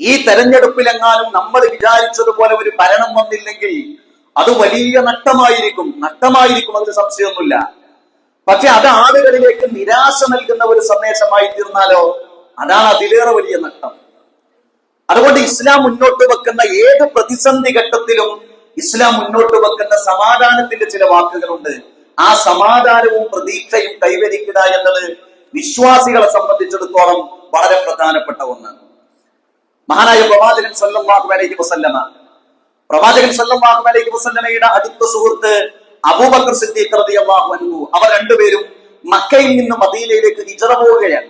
ഈ തെരഞ്ഞെടുപ്പിലെങ്ങാനും നമ്മൾ വിചാരിച്ചതുപോലെ ഒരു ഭരണം വന്നില്ലെങ്കിൽ അത് വലിയ നഷ്ടമായിരിക്കും. നഷ്ടമായിരിക്കും അതിന് സംശയമൊന്നുമില്ല. പക്ഷെ അത് ആളുകളിലേക്ക് നിരാശ നൽകുന്ന ഒരു സന്ദേശമായി തീർന്നാലോ? അതാണ് അതിലേറെ വലിയ നഷ്ടം. അതുകൊണ്ട് ഇസ്ലാം മുന്നോട്ട് വെക്കുന്ന ഏത് പ്രതിസന്ധി ഘട്ടത്തിലും ഇസ്ലാം മുന്നോട്ട് വെക്കുന്ന സമാധാനത്തിന്റെ ചില വാക്കുകളുണ്ട്. ആ സമാധാനവും പ്രതീക്ഷയും കൈവരിക്കുക എന്നത് വിശ്വാസികളെ സംബന്ധിച്ചിടത്തോളം വളരെ പ്രധാനപ്പെട്ട ഒന്നാണ്. മഹാനായ പ്രവാചകൻ സല്ലല്ലാഹു അലൈഹി വസല്ലമ. പ്രവാചകൻ സല്ലല്ലാഹു അലൈഹി വസല്ലമയുടെ അടുത്ത സുഹൃത്ത് അബൂബക്കർ സിദ്ദീഖ് റളിയല്ലാഹു അൻഹു. അവർ രണ്ടുപേരും മക്കയിൽ നിന്ന് മദീനയിലേക്ക് ഹിജറ പോവുകയാണ്.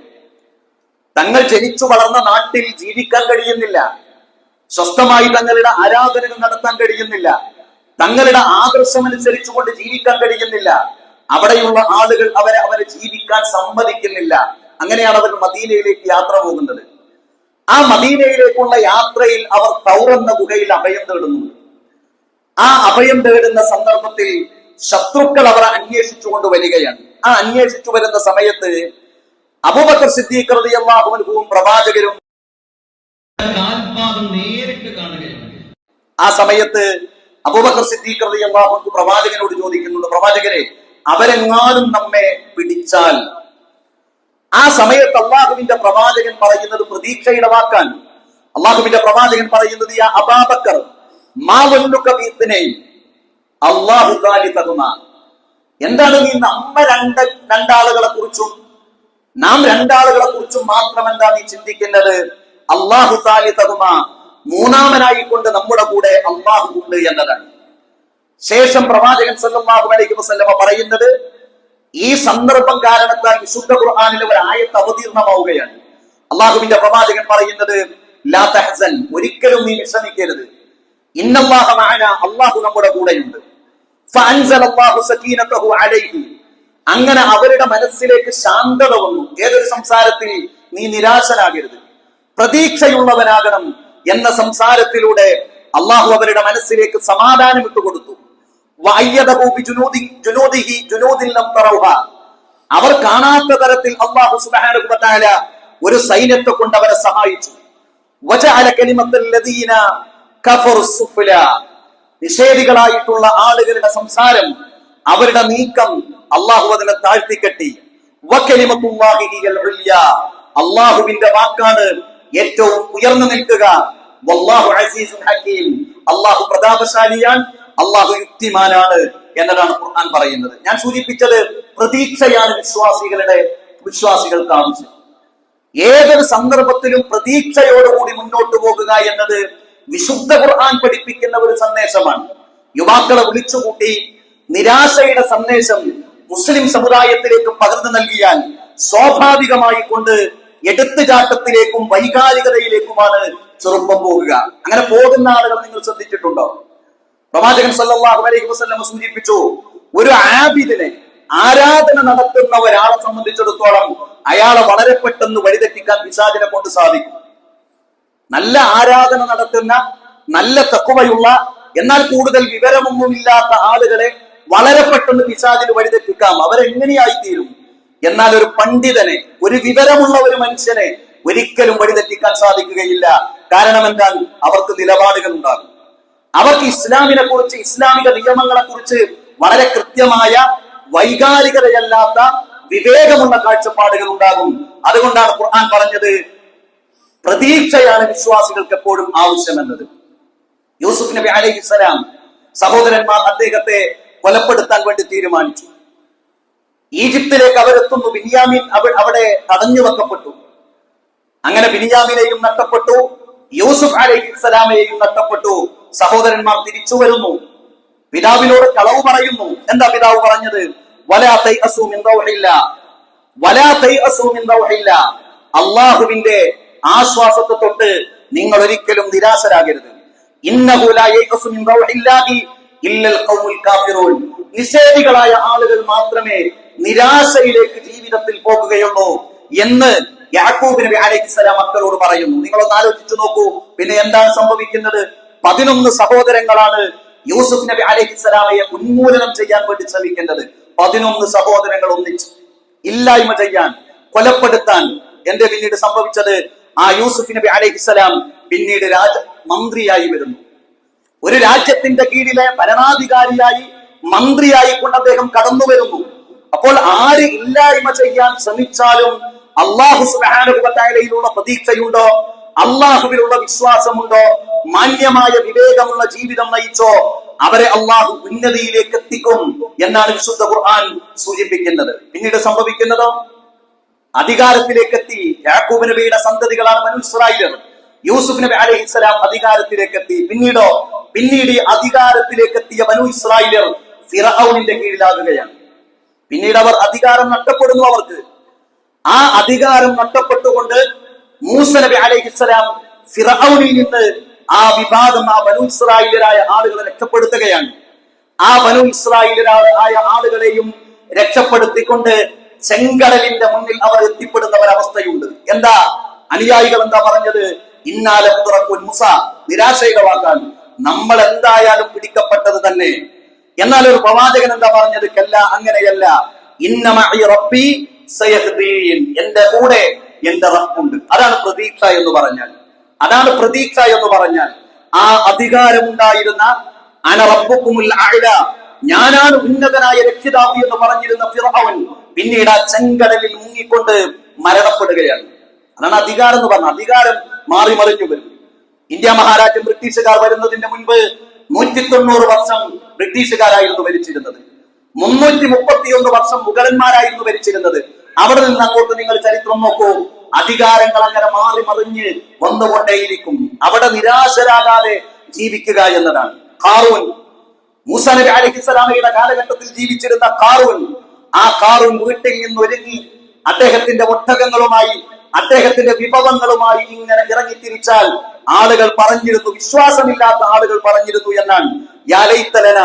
തങ്ങൾ ജനിച്ചു വളർന്ന നാട്ടിൽ ജീവിക്കാൻ കഴിയുന്നില്ല. സ്വസ്ഥമായി തങ്ങളുടെ ആരാധനകൾ നടത്താൻ കഴിയുന്നില്ല. തങ്ങളുടെ ആദർശം അനുസരിച്ചുകൊണ്ട് ജീവിക്കാൻ കഴിയുന്നില്ല. അവിടെയുള്ള ആളുകൾ അവരെ അവരെ ജീവിക്കാൻ സമ്മതിക്കുന്നില്ല. അങ്ങനെയാണ് അവർ മദീനയിലേക്ക് യാത്ര പോകുന്നത്. ആ മദീനയിലേക്കുള്ള യാത്രയിൽ അവർ തൗറെന്ന ഗുഹയിൽ അഭയം തേടുന്നു. ആ അഭയം തേടുന്ന സന്ദർഭത്തിൽ ശത്രുക്കൾ അവർ അന്വേഷിച്ചുകൊണ്ട് വരികയാണ്. ആ അന്വേഷിച്ചു വരുന്ന സമയത്ത് അബൂബക്കർ സിദ്ദീഖ് റളിയല്ലാഹു അൻഹുവും പ്രവാചകരും നേരിട്ട് കാണുകയാണ്. ആ സമയത്ത് അബൂബക്കർ സിദ്ദീഖ് റളിയല്ലാഹു പ്രവാചകനോട് ചോദിക്കുന്നുണ്ട് പ്രവാചകരെ അവരെങ്ങാനും നമ്മെ പിടിച്ചാൽ സമയത്ത് അള്ളാഹുവിന്റെ പ്രവാചകൻ പറയുന്നത് പ്രതീക്ഷയുടെ വാക്കാൻ അള്ളാഹുവിന്റെ പ്രവാചകൻ പറയുന്നത് അബാബക്കർ അള്ളാഹു. എന്താണ് നീ നമ്മ രണ്ട് രണ്ടാളുകളെ കുറിച്ചും നാം രണ്ടാളുകളെ കുറിച്ചും മാത്രം എന്താ നീ ചിന്തിക്കുന്നത്? അള്ളാഹു താലിതകുമ മൂന്നാമനായി മൂന്നാമനായിക്കൊണ്ട് നമ്മുടെ കൂടെ അള്ളാഹു ഉണ്ട് എന്നതാണ്. ശേഷം പ്രവാചകൻ സല്ലാഹു അലൈഹി വസ്ലമ പറയുന്നത് ഈ സന്ദർഭം കാരണത്താൽ വിശുദ്ധ ഖുർആനിലെ ഒരു ആയത്ത് അവതീർണമാവുകയാണ്. അള്ളാഹുവിന്റെ പ്രവാചകൻ പറയുന്നത് ലാ തഹസൻ ഒരിക്കലും നീ വിഷമിക്കരുത് അള്ളാഹു നമ്മുടെ കൂടെയുണ്ട്. അങ്ങനെ അവരുടെ മനസ്സിലേക്ക് ശാന്തത വന്നു. ഏതൊരു സംസാരത്തിൽ നീ നിരാശനാകരുത്. പ്രതീക്ഷയുള്ളവനാകണം എന്ന സംസാരത്തിലൂടെ അള്ളാഹു അവരുടെ മനസ്സിലേക്ക് സമാധാനം ഇട്ടുകൊടുത്തു. അവർ കാണാത്ത തരത്തിൽ അള്ളാഹു വ ഒരു സൈന്യത്തെ കൊണ്ട് അവരെ സഹായിച്ചു. നിഷേധികളായിട്ടുള്ള ആളുകളുടെ സംസാരം അവരുടെ നീക്കം അള്ളാഹു അതിനെ താഴ്ത്തിക്കെട്ടി. അള്ളാഹുവിന്റെ വാക്കാണ് ഏറ്റവും ഉയർന്നു നിൽക്കുക. അള്ളാഹു പ്രതാപശാലിയാൻ അള്ളാഹു യുക്തിമാനാണ് എന്നതാണ് ഖുർആൻ പറയുന്നത്. ഞാൻ സൂചിപ്പിച്ചത് പ്രതീക്ഷയാണ് വിശ്വാസികളുടെ വിശ്വാസികൾക്ക് ആവശ്യം ഏതൊരു സന്ദർഭത്തിലും പ്രതീക്ഷയോടുകൂടി മുന്നോട്ട് പോകുക എന്നത് വിശുദ്ധ ഖുർആൻ പഠിപ്പിക്കുന്ന ഒരു സന്ദേശമാണ്. യുവാക്കളെ വിളിച്ചുകൂട്ടി നിരാശയുടെ സന്ദേശം മുസ്ലിം സമുദായത്തിലേക്ക് പകർന്നു നൽകിയാൽ സ്വാഭാവികമായി കൊണ്ട് എടുത്തുചാട്ടത്തിലേക്കും വൈകാരികതയിലേക്കുമാണ് ചെറുപ്പം പോകുക അങ്ങനെ പോകുന്ന ആളുകൾ നിങ്ങൾ ശ്രദ്ധിച്ചിട്ടുണ്ടോ? പ്രവാചകൻ സല്ലല്ലാഹു അലൈഹി വസല്ലം സൂചിപ്പിച്ചു ഒരു ആബിദിനെ ആരാധന നടത്തുന്ന ഒരാളെ സംബന്ധിച്ചിടത്തോളം അയാളെ വളരെ പെട്ടെന്ന് വഴിതെറ്റിക്കാൻ പിശാചിനെ കൊണ്ട് സാധിക്കും. നല്ല ആരാധന നടത്തുന്ന നല്ല തക്കുവയുള്ള എന്നാൽ കൂടുതൽ വിവരമൊന്നുമില്ലാത്ത ആളുകളെ വളരെ പെട്ടെന്ന് പിശാചിന് വഴിതെറ്റിക്കാം. അവരെങ്ങനെയായി തീരും എന്നാൽ ഒരു പണ്ഡിതനെ ഒരു വിവരമുള്ള ഒരു മനുഷ്യനെ ഒരിക്കലും വഴിതെറ്റിക്കാൻ സാധിക്കുകയില്ല. കാരണം എന്താണ്? അവർക്ക് നിലപാടുകൾ ഉണ്ടാകും അവർക്ക് ഇസ്ലാമിനെ കുറിച്ച് ഇസ്ലാമിക നിയമങ്ങളെ കുറിച്ച് വളരെ കൃത്യമായ വൈകാരികതയല്ലാത്ത വിവേകമുള്ള കാഴ്ചപ്പാടുകൾ ഉണ്ടാകും. അതുകൊണ്ടാണ് ഖുർആൻ പറഞ്ഞത് പ്രതീക്ഷയാണ് വിശ്വാസികൾക്ക് എപ്പോഴും ആവശ്യമെന്നത്. യൂസുഫ് നബി അലൈഹി സ്വലാം സഹോദരന്മാർ അദ്ദേഹത്തെ കൊലപ്പെടുത്താൻ വേണ്ടി തീരുമാനിച്ചു. ഈജിപ്തിലേക്ക് അവരെത്തുന്നു ബിനിയാമിൻ അവ- അവിടെ തടഞ്ഞു വെക്കപ്പെട്ടു. അങ്ങനെ ബിനിയാമിനെയും നഷ്ടപ്പെട്ടു യൂസുഫ് അലൈഹിസ്സലാമയെയും നഷ്ടപ്പെട്ടു സഹോദരന്മാർ തിരിച്ചു വരുന്നു. പിതാവിനോട് കളവ് പറയുന്നു. എന്താ പിതാവ് പറഞ്ഞത്? അള്ളാഹുവിന്റെ ആശ്വാസത്തെ തൊട്ട് നിങ്ങൾ ഒരിക്കലും നിരാശരാകരുത്. നിഷേധികളായ ആളുകൾ മാത്രമേ നിരാശയിലേക്ക് ജീവിതത്തിൽ പോകുകയുള്ളൂ എന്ന് യാക്കൂബ് നബി അലൈഹിസ്സലാം മക്കളോട് പറയുന്നു. നിങ്ങളൊന്ന് ആലോചിച്ചു നോക്കൂ. പിന്നെ എന്താണ് സംഭവിക്കുന്നത്? പതിനൊന്ന് സഹോദരങ്ങളാണ് യൂസുഫ് നബി അലൈഹിസ്സലാമയെ ഉന്മൂലനം ചെയ്യാൻ വേണ്ടി ശ്രമിക്കേണ്ടത്. പതിനൊന്ന് സഹോദരങ്ങൾ ഒന്നിച്ച് ഇല്ലായ്മ ചെയ്യാൻ കൊലപ്പെടുത്താൻ എന്റെ പിന്നീട് സംഭവിച്ചത് ആ യൂസുഫ് നബി അലൈഹിസ്സലാം പിന്നീട് രാജ മന്ത്രിയായി വരുന്നു. ഒരു രാജ്യത്തിന്റെ കീഴിലെ ഭരണാധികാരിയായി മന്ത്രിയായി കൊണ്ട് അദ്ദേഹം കടന്നു വരുന്നു. അപ്പോൾ ആര് ഇല്ലായ്മ ചെയ്യാൻ ശ്രമിച്ചാലും അള്ളാഹു സുബാനുഭവത്തായാലയിലുള്ള പ്രതീക്ഷയുണ്ടോ? അള്ളാഹുവിലുള്ള വിശ്വാസമുണ്ടോ? മാന്യമായ വിവേകമുള്ള ജീവിതം നയിച്ചോ? അവരെ അള്ളാഹു ഉന്നതിയിലേക്ക് എത്തിക്കും എന്നാണ് വിശുദ്ധ ഖുർആൻ സൂചിപ്പിക്കുന്നത്. പിന്നീട് സംഭവിക്കുന്നതോ അധികാരത്തിലേക്ക് എത്തി യാക്കൂബ് നബിയുടെ സന്തതികളാണ് മനുസ്രായിലർ യൂസുഫ് നബി അലൈഹി സ്വലാം അധികാരത്തിലേക്ക് എത്തി പിന്നീടോ? പിന്നീട് അധികാരത്തിലേക്ക് എത്തിയ മനു ഇസ്രായേലർ ഫിറൌനിന്റെ കീഴിലാകുകയാണ്. പിന്നീട് അവർ അധികാരം നഷ്ടപ്പെടുന്നു അവർക്ക്. ആ അധികാരം നഷ്ടപ്പെട്ടുകൊണ്ട് മൂസ നബി അലൈഹിസ്സലാം ഫിറൌനിൽ നിന്ന് ആ വിവാദം ആ ബനു ഇസ്രായേലരായ ആളുകളെ രക്ഷപ്പെടുത്തുകയാണ്. ആ ബനു ഇസ്രായേലരായ ആളുകളെയും രക്ഷപ്പെടുത്തിക്കൊണ്ട് ചെങ്കടലിന്റെ മുന്നിൽ അവർ എത്തിപ്പെടുന്ന ഒരവസ്ഥയുണ്ട്. എന്താ? അനുയായികൾ എന്താ പറഞ്ഞത്? ഇന്നാലെ തുറക്കുൻ മുസ നിരാശയുടെ നമ്മൾ എന്തായാലും പിടിക്കപ്പെട്ടത് തന്നെ. എന്നാൽ ഒരു പ്രവാചകൻ എന്താ പറഞ്ഞത്? കല്ല അങ്ങനെയല്ല. ഇന്ന മഅി റബ്ബി സയഹ്ദീൻ. എന്റെ കൂടെ എന്റെ റബ്ബുണ്ട്. അതാണ് പ്രതീക്ഷ എന്ന് പറഞ്ഞാൽ. അതാണ് പ്രതീക്ഷ എന്ന് പറഞ്ഞാൽ. ആ അധികാരമുണ്ടായിരുന്ന അന റബ്ബുക്കുമുൽ അഅ്ല ഞാനാണ് ഉന്നതനായ രക്ഷിതാവ് എന്ന് പറഞ്ഞിരുന്ന ഫിറവൻ പിന്നീട് ആ ചെങ്കടലിൽ മുങ്ങിക്കൊണ്ട് മരണപ്പെടുകയാണ്. അതാണ് അധികാരം എന്ന് പറഞ്ഞ അധികാരം മാറി മറിഞ്ഞു വരും. ഇന്ത്യ മഹാരാജ്യം ബ്രിട്ടീഷുകാർ വരുന്നതിന്റെ മുൻപ് നൂറ്റി തൊണ്ണൂറ് വർഷം ബ്രിട്ടീഷുകാരായിരുന്നു ഭരിച്ചിരുന്നത്. മുന്നൂറ്റി മുപ്പത്തിയൊന്ന് വർഷം മുഗളന്മാരായിരുന്നു ഭരിച്ചിരുന്നത്. അവിടെ നിന്ന് അങ്ങോട്ട് നിങ്ങൾ ചരിത്രം നോക്കൂ. അധികാരങ്ങൾ അങ്ങനെ മാറി മറിഞ്ഞ് വന്നുകൊണ്ടേയിരിക്കും. അവിടെ നിരാശരാകാതെ ജീവിക്കുക എന്നതാണ്. കാറൂൻ മൂസ നബി അലഹിസ്സലാമയുടെ കാലഘട്ടത്തിൽ ജീവിച്ചിരുന്ന കാറൂൻ ആ കാറൂൻ വീട്ടിൽ നിന്ന് ഒരുങ്ങി അദ്ദേഹത്തിന്റെ ഒട്ടകങ്ങളുമായി അദ്ദേഹത്തിന്റെ വിഭവങ്ങളുമായി ഇങ്ങനെ ഇറങ്ങി തിരിച്ചാൽ ആളുകൾ പറഞ്ഞിരുന്നു വിശ്വാസമില്ലാത്ത ആളുകൾ പറഞ്ഞിരുന്നു എന്നാണ്. യാലൈത്തലന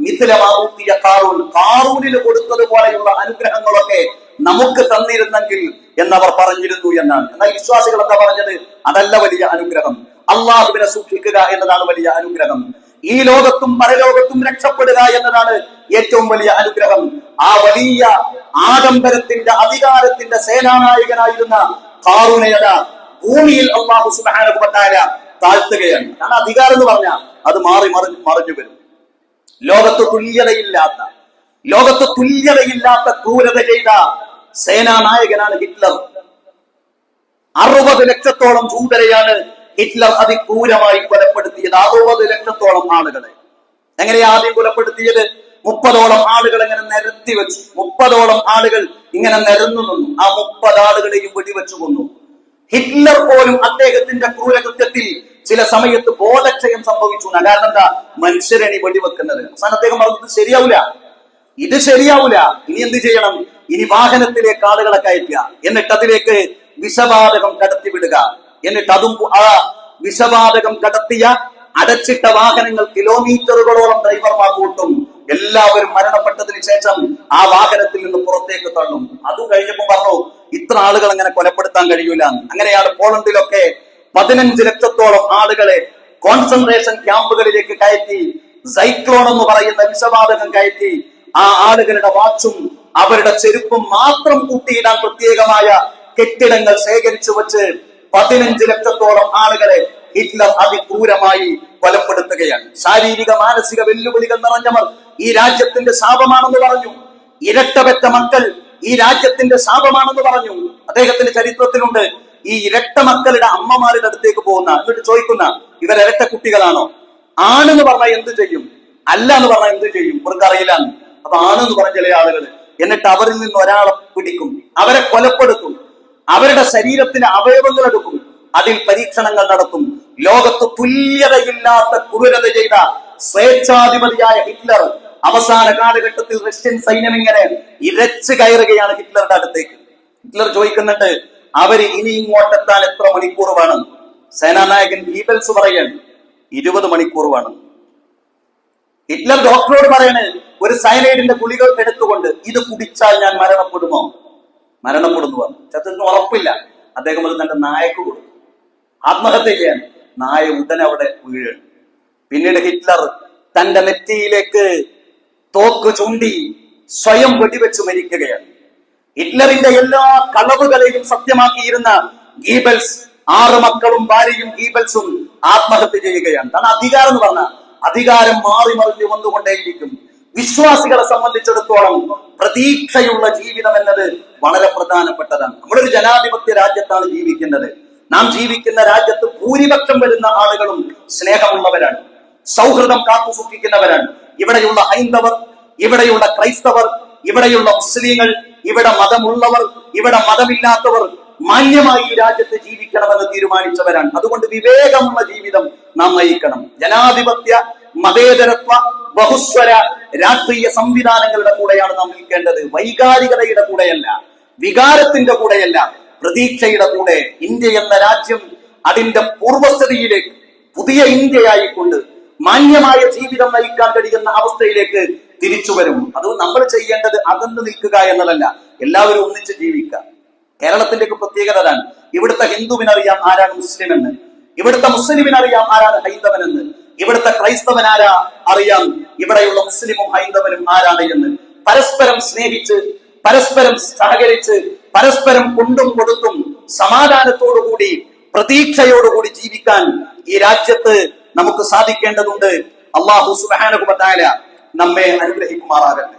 മിഥിലമാറൂത്തിയ കാറൂൻ കാറൂനിൽ കൊടുത്തതുപോലെയുള്ള അനുഗ്രഹങ്ങളൊക്കെ നമുക്ക് തന്നിരുന്നെങ്കിൽ എന്നവർ പറഞ്ഞിരുന്നു എന്നാണ്. എന്നാൽ വിശ്വാസികൾ എന്താ പറഞ്ഞത്? അതല്ല വലിയ അനുഗ്രഹം. അള്ളാഹുവിനെ സൂക്ഷിക്കുക എന്നതാണ് വലിയ അനുഗ്രഹം. ഈ ലോകത്തും പരലോകത്തും രക്ഷപ്പെടുക എന്നതാണ് ഏറ്റവും വലിയ അനുഗ്രഹം. ആ വലിയ ആഡംബരത്തിന്റെ അധികാരത്തിന്റെ സേനാനായകനായിരുന്ന കാറുണയത ഭൂമിയിൽ അള്ളാഹു സുബാനുഭവത്തായ താഴ്ത്തുകയാണ്. കാരണം അധികാരം എന്ന് പറഞ്ഞാൽ അത് മാറി മറിഞ്ഞു മറിഞ്ഞു വരും. ലോകത്ത് തുല്യതയില്ലാത്ത ലോകത്ത് തുല്യതയില്ലാത്ത ക്രൂരത ചെയ്ത സേനാനായകനാണ് ഹിറ്റ്ലർ. അറുപത് ലക്ഷത്തോളം ജൂതരെയാണ് ഹിറ്റ്ലർ അതിക്രൂരമായി കൊലപ്പെടുത്തിയത്. അറുപത് ലക്ഷത്തോളം ആളുകളെ. എങ്ങനെയാ ആദ്യം കൊലപ്പെടുത്തിയത്? മുപ്പതോളം ആളുകൾ ഇങ്ങനെ നിരത്തി വെച്ചു. മുപ്പതോളം ആളുകൾ ഇങ്ങനെ നിരന്നു നിന്നു. ആ മുപ്പത് ആളുകളെയും വെടിവെച്ചു കൊന്നു. ഹിറ്റ്ലർ പോലും അദ്ദേഹത്തിന്റെ ക്രൂരകൃത്യത്തിൽ ചില സമയത്ത് ബോധക്ഷയം സംഭവിച്ചു. കാരണം എന്താ? മനുഷ്യരണി വെടിവെക്കുന്നത്. അവസാനം അദ്ദേഹം പറഞ്ഞത് ശരിയാവൂല ഇത് ശരിയാവൂല. ഇനി എന്ത് ചെയ്യണം? ഇനി വാഹനത്തിലേക്ക് ആളുകളെ കയറ്റുക എന്നിട്ട് അതിലേക്ക് വിഷവാതകം കടത്തിവിടുക. എന്നിട്ട് അതും ആ വിഷവാതകം കടത്തിയ അടച്ചിട്ട വാഹനങ്ങൾ കിലോമീറ്ററുകളോളം ഡ്രൈവർമാർ കൂട്ടും. എല്ലാവരും മരണപ്പെട്ടതിന് ശേഷം ആ വാഹനത്തിൽ നിന്ന് പുറത്തേക്ക് തള്ളും. അതും കഴിഞ്ഞപ്പോ പറഞ്ഞു ഇത്ര ആളുകൾ അങ്ങനെ കൊലപ്പെടുത്താൻ കഴിയൂല. അങ്ങനെയാണ് പോളണ്ടിലൊക്കെ പതിനഞ്ച് ലക്ഷത്തോളം ആളുകളെ കോൺസെൻട്രേഷൻ ക്യാമ്പുകളിലേക്ക് കയറ്റി സൈക്ലോൺ എന്ന് പറയുന്ന വിഷവാതകം കയറ്റി ആ ആളുകളുടെ വാച്ചും അവരുടെ ചെരുപ്പും മാത്രം കൂട്ടിയിടാൻ പ്രത്യേകമായ കെട്ടിടങ്ങൾ ശേഖരിച്ചു വച്ച് പതിനഞ്ച് ലക്ഷത്തോളം ആളുകളെ ഹിറ്റ്ലർ അതിക്രൂരമായി കൊലപ്പെടുത്തുകയാണ്. ശാരീരിക മാനസിക വെല്ലുവിളികൾ നിറഞ്ഞവർ ഈ രാജ്യത്തിന്റെ ശാപമാണെന്ന് പറഞ്ഞു. ഇരട്ടപെറ്റ മക്കൾ ഈ രാജ്യത്തിന്റെ ശാപമാണെന്ന് പറഞ്ഞു. അദ്ദേഹത്തിന്റെ ചരിത്രത്തിലുണ്ട് ഈ ഇരട്ട മക്കളുടെ അമ്മമാരുടെ അടുത്തേക്ക് പോകുന്ന എന്നിട്ട് ചോദിക്കുന്ന ഇവർ ഇരട്ട കുട്ടികളാണോ ആണെന്ന് പറഞ്ഞാൽ എന്ത് ചെയ്യും? അല്ല എന്ന് പറഞ്ഞാൽ എന്ത് ചെയ്യും? ഇവർക്ക് എന്ന് പറഞ്ഞ ചില ആളുകൾ എന്നിട്ട് അവരിൽ നിന്ന് ഒരാളെ പിടിക്കും. അവരെ കൊലപ്പെടുത്തും. അവരുടെ ശരീരത്തിന് അവയവങ്ങൾ എടുക്കും. അതിൽ പരീക്ഷണങ്ങൾ നടത്തും. ലോകത്ത് തുല്യതയില്ലാത്ത ക്രൂരത ചെയ്ത സ്വേച്ഛാധിപതിയായ ഹിറ്റ്ലർ അവസാന കാലഘട്ടത്തിൽ റഷ്യൻ സൈന്യം ഇങ്ങനെ ഇരച്ചു കയറുകയാണ് ഹിറ്റ്ലറുടെ അടുത്തേക്ക്. ഹിറ്റ്ലർ ചോദിക്കുന്നുണ്ട് അവർ ഇനി ഇങ്ങോട്ടെത്താൻ എത്ര മണിക്കൂർ വേണം? സേനാനായകൻ ഗീബൽസ് പറയാണ് ഇരുപത് മണിക്കൂർ വേണം. ഹിറ്റ്ലർ ഡോക്ടറോട് പറയണേ ഒരു സൈനൈഡിന്റെ ഗുളികൾ എടുത്തുകൊണ്ട് ഇത് കുടിച്ചാൽ ഞാൻ മരണപ്പെടുമോ? മരണപ്പെടുന്നു പറഞ്ഞു. ഉറപ്പില്ല. അദ്ദേഹം അത് തന്റെ നായക്ക് കൊടുത്തു. ആത്മഹത്യ ചെയ്യാൻ നായ ഉടനെ അവിടെ വീഴാണ് പിന്നീട് ഹിറ്റ്ലർ തന്റെ നെറ്റിയിലേക്ക് തോക്ക് ചൂണ്ടി സ്വയം വെടിവെച്ച് മരിക്കുകയാണ്. ഹിറ്റ്ലറിന്റെ എല്ലാ കളവുകളെയും സത്യമാക്കിയിരുന്ന ഗീബൽസ് ആറ് മക്കളും ഭാര്യയും ഗീബൽസും ആത്മഹത്യ ചെയ്യുകയാണ്. കാരണം അധികാരം എന്ന് പറഞ്ഞാൽ അധികാരം മാറി മറിഞ്ഞു വന്നുകൊണ്ടേയിരിക്കും. വിശ്വാസികളെ സംബന്ധിച്ചിടത്തോളം പ്രതീക്ഷയുള്ള ജീവിതം എന്നത് വളരെ പ്രധാനപ്പെട്ടതാണ്. നമ്മളൊരു ജനാധിപത്യ രാജ്യത്താണ് ജീവിക്കുന്നത്. നാം ജീവിക്കുന്ന രാജ്യത്ത് ഭൂരിപക്ഷം വരുന്ന ആളുകളും സ്നേഹമുള്ളവരാണ്. സൗഹൃദം കാത്തു സൂക്ഷിക്കുന്നവരാണ്. ഇവിടെയുള്ള ഹൈന്ദവർ ഇവിടെയുള്ള ക്രൈസ്തവർ ഇവിടെയുള്ള മുസ്ലിങ്ങൾ ഇവിടെ മതമുള്ളവർ ഇവിടെ മതമില്ലാത്തവർ മാന്യമായി ഈ രാജ്യത്ത് ജീവിക്കണമെന്ന് തീരുമാനിച്ചവരാണ്. അതുകൊണ്ട് വിവേകമുള്ള ജീവിതം നാം നയിക്കണം. ജനാധിപത്യ മതേതരത്വ ബഹുസ്വര രാഷ്ട്രീയ സംവിധാനങ്ങളുടെ കൂടെയാണ് നാം നിൽക്കേണ്ടത്. വൈകാരികതയുടെ കൂടെയല്ല വികാരത്തിന്റെ കൂടെയല്ല പ്രതീക്ഷയുടെ കൂടെ ഇന്ത്യ എന്ന രാജ്യം അതിന്റെ പൂർവസ്ഥിതിയിലേക്ക് പുതിയ ഇന്ത്യയായിക്കൊണ്ട് മാന്യമായ ജീവിതം നയിക്കാൻ കഴിയുന്ന അവസ്ഥയിലേക്ക് തിരിച്ചു വരും. അത് നമ്മൾ ചെയ്യേണ്ടത് അകന്നു നിൽക്കുക എന്നതല്ല എല്ലാവരും ഒന്നിച്ച് ജീവിക്കുക. കേരളത്തിന്റെ ഒക്കെ പ്രത്യേകത അതാണ്. ഇവിടുത്തെ ഹിന്ദുവിനറിയാം ആരാണ് മുസ്ലിം എന്ന് ഇവിടുത്തെ മുസ്ലിമിനറിയാം ആരാണ് ഹൈന്ദവൻ എന്ന് ഇവിടുത്തെ ക്രൈസ്തവൻ ആരാ അറിയാം. ഇവിടെയുള്ള മുസ്ലിമും ഹൈന്ദവനും ആരാണ് എന്ന്. പരസ്പരം സ്നേഹിച്ച് പരസ്പരം സഹകരിച്ച് പരസ്പരം കൊണ്ടും കൊടുത്തും സമാധാനത്തോടുകൂടി പ്രതീക്ഷയോടുകൂടി ജീവിക്കാൻ ഈ രാജ്യത്ത് നമുക്ക് സാധിക്കേണ്ടതുണ്ട്. അള്ളാഹു സുബാനുഭവത്തായ നമ്മെ അനുഗ്രഹിക്കുമാറാകട്ടെ.